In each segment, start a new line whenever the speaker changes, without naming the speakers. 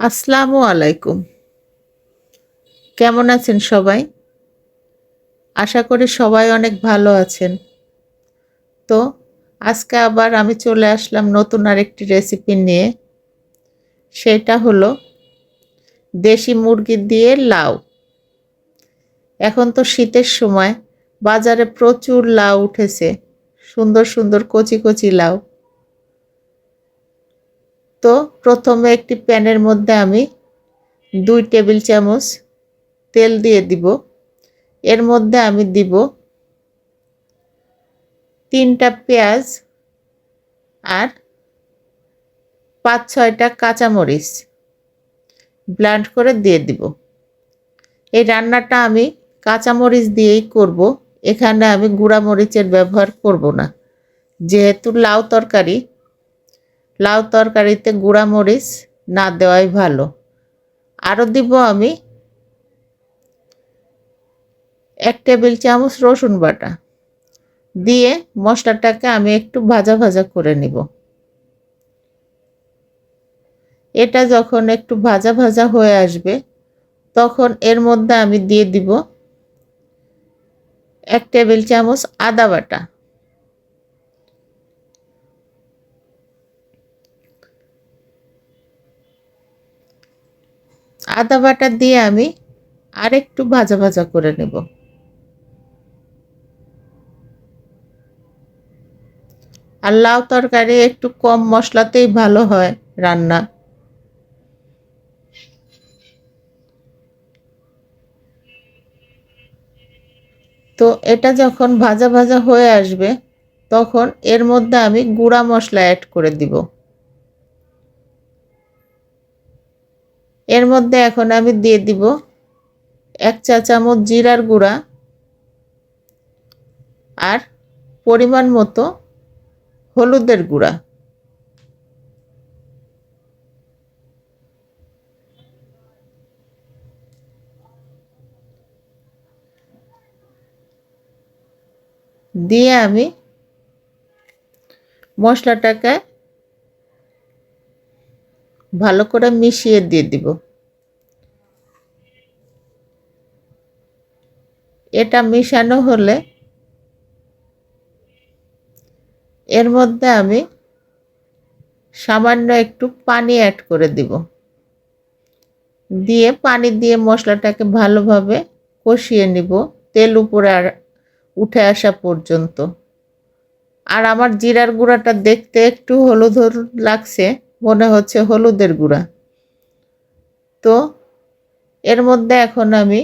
আসসালামু আলাইকুম। কেমন আছেন সবাই? আশা করি সবাই অনেক ভালো আছেন। তো আজকে আবার আমি চলে আসলাম নতুন আরেকটি রেসিপি নিয়ে। সেটা হলো দেশি মুরগি দিয়ে লাউ। এখন তো শীতের সময়, বাজারে প্রচুর লাউ উঠেছে। সুন্দর সুন্দর কচি কচি লাউ। তো প্রথমে একটি প্যানের মধ্যে আমি দুই টেবিল চামচ তেল দিয়ে দিব। এর মধ্যে আমি দিব তিনটা পেঁয়াজ আর পাঁচ ছয়টা কাঁচামরিচ। ব্লান্ড করে দিয়ে দিব। এই রান্নাটা আমি কাঁচামরিচ দিয়েই করব। এখানে আমি গুঁড়া মরিচের ব্যবহার করব না। যেহেতু লাউ তরকারি লাউ তরকারিতে গুঁড়া মরিচ না দেওয়াই ভালো। আরও দিব আমি এক টেবিল চামচ রসুন বাটা। দিয়ে মশলাটাকে আমি একটু ভাজা ভাজা করে নিব। এটা যখন একটু ভাজা ভাজা হয়ে আসবে, তখন এর মধ্যে আমি দিয়ে দিব এক টেবিল চামচ আদা বাটা। আদা বাটা দিয়ে আমি আরেকটু ভাজা ভাজা করে নেব। আর লাউ তরকারি একটু কম মশলাতেই ভালো হয় রান্না। তো এটা যখন ভাজা ভাজা হয়ে আসবে, তখন এর মধ্যে আমি গুঁড়া মশলা অ্যাড করে দিব। এর মধ্যে এখন আমি দিয়ে দিব এক চা চামচ জিরার গুঁড়া আর পরিমাণ মতো হলুদের গুঁড়া। দিয়ে আমি মশলাটাকে ভালো করে মিশিয়ে দিয়ে দিব। এটা মিশানো হলে এর মধ্যে আমি সামান্য একটু পানি অ্যাড করে দিব। দিয়ে পানি দিয়ে মশলাটাকে ভালোভাবে কষিয়ে নিব। তেল উপরে আর উঠে আসা পর্যন্ত। আর আমার জিরার গুঁড়াটা দেখতে একটু হলুদ হলুদ লাগছে। মনে হচ্ছে হলুদের গুঁড়া। তো এর মধ্যে এখন আমি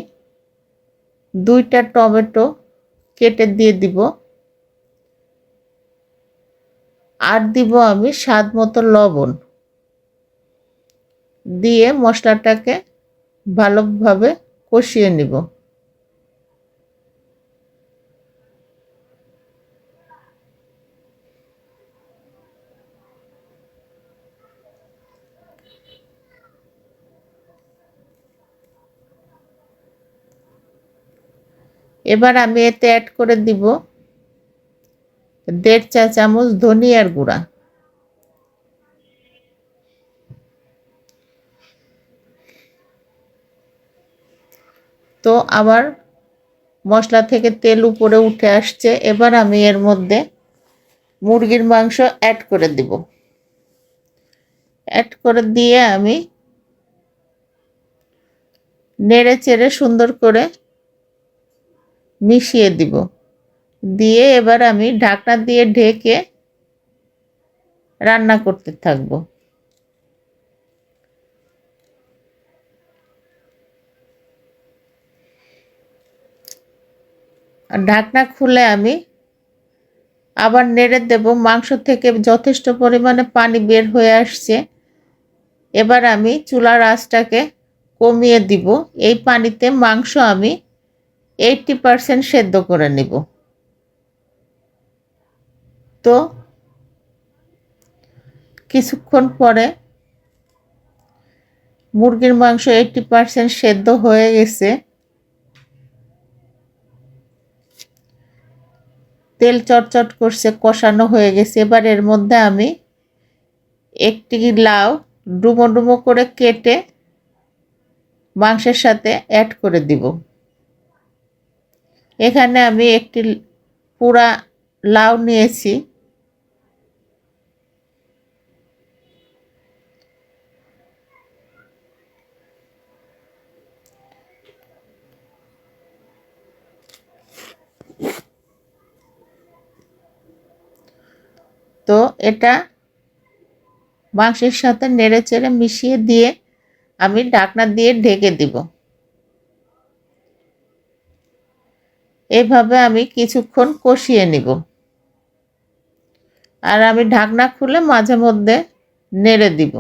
দুইটা টমেটো কেটে দিয়ে দিব। আর দিব আমি স্বাদ মতো লবণ। দিয়ে মশলাটাকে ভালোভাবে কষিয়ে নিব। এবার আমি এতে অ্যাড করে দিব দেড় চা চামচ ধনিয়ার গুঁড়া। তো আবার মশলা থেকে তেল উপরে উঠে আসছে, এবার আমি এর মধ্যে মুরগির মাংস অ্যাড করে দিব। অ্যাড করে দিয়ে আমি নেড়ে চেড়ে সুন্দর করে মিশিয়ে দিব। দিয়ে এবার আমি ঢাকনা দিয়ে ঢেকে রান্না করতে থাকব। ঢাকনা খুলে আমি আবার নেড়ে দেব। মাংস থেকে যথেষ্ট পরিমাণে পানি বের হয়ে আসছে। এবার আমি চুলার আঁচটাকে কমিয়ে দিব। এই পানিতে মাংস আমি এইটটি পারসেন্ট সেদ্ধ করে নেব। তো কিছুক্ষণ পরে মুরগির মাংস এইটটি পারসেন্ট সেদ্ধ হয়ে গেছে। তেল চটচট করছে, কষানো হয়ে গেছে। এবার এর মধ্যে আমি একটি লাউ ডুমো ডুমো করে কেটে মাংসের সাথে অ্যাড করে দিব। এখানে আমি একটি পুরা লাউ নিয়েছি। তো এটা মাংসের সাথে নেড়ে চেড়ে মিশিয়ে দিয়ে আমি ঢাকনা দিয়ে ঢেকে দিব। এভাবে আমি কিছুক্ষণ কষিয়ে নিব। আর আমি ঢাকনা খুলে মাঝে মধ্যে নেড়ে দিব।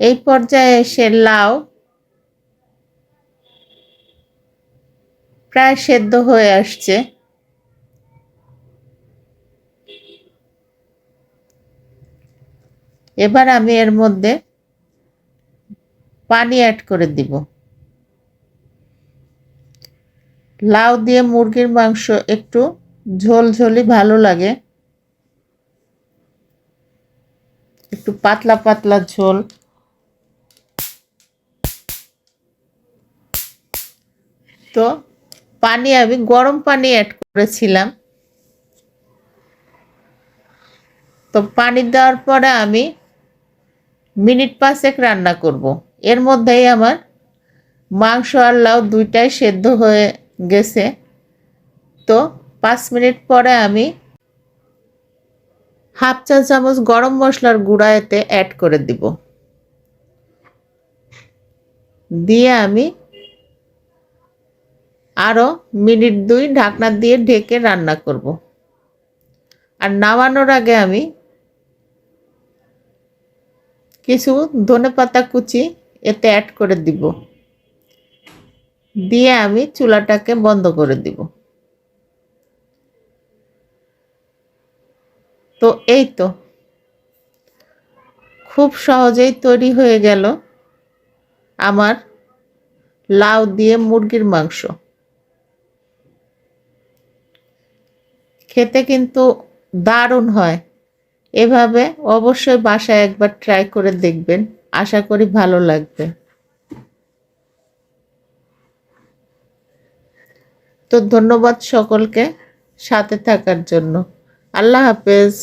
এই পর্যায়ে এসে লাউ প্রায় সেদ্ধ হয়ে আসছে। এবার আমি এর মধ্যে পানি অ্যাড করে দিব। লাউ দিয়ে মুরগির মাংস একটু ঝোল ঝোলই ভালো লাগে। একটু পাতলা পাতলা ঝোল। তো পানি আমি, গরম পানি অ্যাড করেছিলাম। তো পানি দেওয়ার পরে আমি মিনিট পাঁচেক রান্না করব। এর মধ্যেই আমার মাংস আর লাউ দুইটাই সেদ্ধ হয়ে গেছে। তো পাঁচ মিনিট পরে আমি হাফ চা চামচ গরম মশলার গুঁড়া এতে অ্যাড করে দিব। দিয়ে আমি আরও মিনিট দুই ঢাকনা দিয়ে ঢেকে রান্না করব। আর নামানোর আগে আমি কিছু ধনে পাতা কুচি এতে অ্যাড করে দিব। দিয়ে আমি চুলাটাকে বন্ধ করে দিব। তো এই তো। খুব সহজেই তৈরি হয়ে গেল আমার লাউ দিয়ে মুরগির মাংস। খেতে কিন্তু দারুণ হয়। এভাবে অবশ্যই বাসায় একবার ট্রাই করে দেখবেন। আশা করি ভালো লাগবে। তো ধন্যবাদ সকলকে সাথে থাকার জন্য। আল্লাহ হাফেজ।